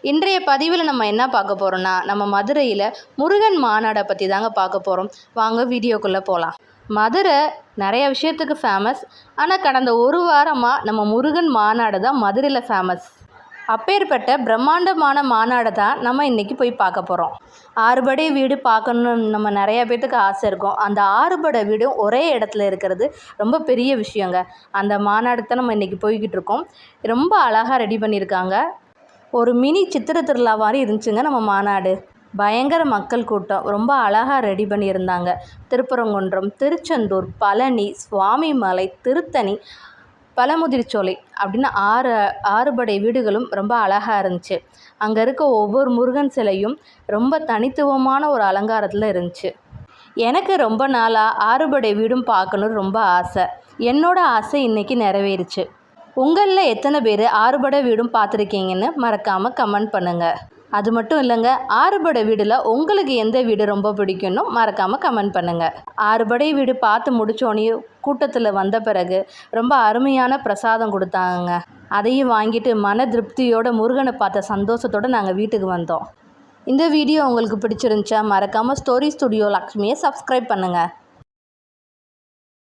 இன்றைய பதிவில் நம்ம என்ன பார்க்க போகிறோம்னா நம்ம மதுரையில் முருகன் மாநாடை பற்றி தாங்க பார்க்க போகிறோம் வாங்க வீடியோக்குள்ளே போகலாம் மதுரை நிறைய விஷயத்துக்கு ஃபேமஸ் ஆனால் கடந்த ஒரு வாரமாக நம்ம முருகன் மாநாடு தான் மதுரையில் ஃபேமஸ் அப்பேற்பட்ட பிரம்மாண்டமான மாநாடை தான் நம்ம இன்றைக்கி போய் பார்க்க போகிறோம் ஆறுபடை வீடு பார்க்கணுன்னு நம்ம நிறைய பேர்த்துக்கு ஆசை இருக்கும். அந்த ஆறுபடை வீடும் ஒரே இடத்துல இருக்கிறது ரொம்ப பெரிய விஷயங்க. அந்த மாநாடு தான் நம்ம இன்றைக்கி போய்கிட்டு இருக்கோம். ரொம்ப அழகாக ரெடி பண்ணியிருக்காங்க. ஒரு மினி சித்திர திருவிழா மாதிரி இருந்துச்சுங்க நம்ம மாநாடு. பயங்கர மக்கள் கூட்டம். ரொம்ப அழகாக ரெடி பண்ணியிருந்தாங்க. திருப்பரங்குன்றம் திருச்செந்தூர் பழனி சுவாமிமலை திருத்தணி பழமுதிர்ச்சோலை அப்படின்னு ஆறு ஆறுபடை வீடுகளும் ரொம்ப அழகாக இருந்துச்சு. அங்கே இருக்க ஒவ்வொரு முருகன் சிலையும் ரொம்ப தனித்துவமான ஒரு அலங்காரத்தில் இருந்துச்சு. எனக்கு ரொம்ப நாளாக ஆறுபடை வீடும் பார்க்கணுன்னு ரொம்ப ஆசை. என்னோடய ஆசை இன்றைக்கி நிறைவேறுச்சு. உங்களில் எத்தனை பேர் ஆறுபடை வீடும் பார்த்துருக்கீங்கன்னு மறக்காமல் கமெண்ட் பண்ணுங்கள் அது மட்டும் இல்லைங்க ஆறுபடை வீடில் உங்களுக்கு எந்த வீடு ரொம்ப பிடிக்கும்னு மறக்காமல் கமெண்ட் பண்ணுங்கள் ஆறுபடை வீடு பார்த்து முடிச்சோடனே கூட்டத்தில் வந்த பிறகு ரொம்ப அருமையான பிரசாதம் கொடுத்தாங்க. அதையும் வாங்கிட்டு மன திருப்தியோட முருகனை பார்த்த சந்தோஷத்தோடு நாங்கள் வீட்டுக்கு வந்தோம். இந்த வீடியோ உங்களுக்கு பிடிச்சிருந்துச்சா மறக்காமல் ஸ்டோரி ஸ்டுடியோ லக்ஷ்மியை சப்ஸ்கிரைப் பண்ணுங்கள்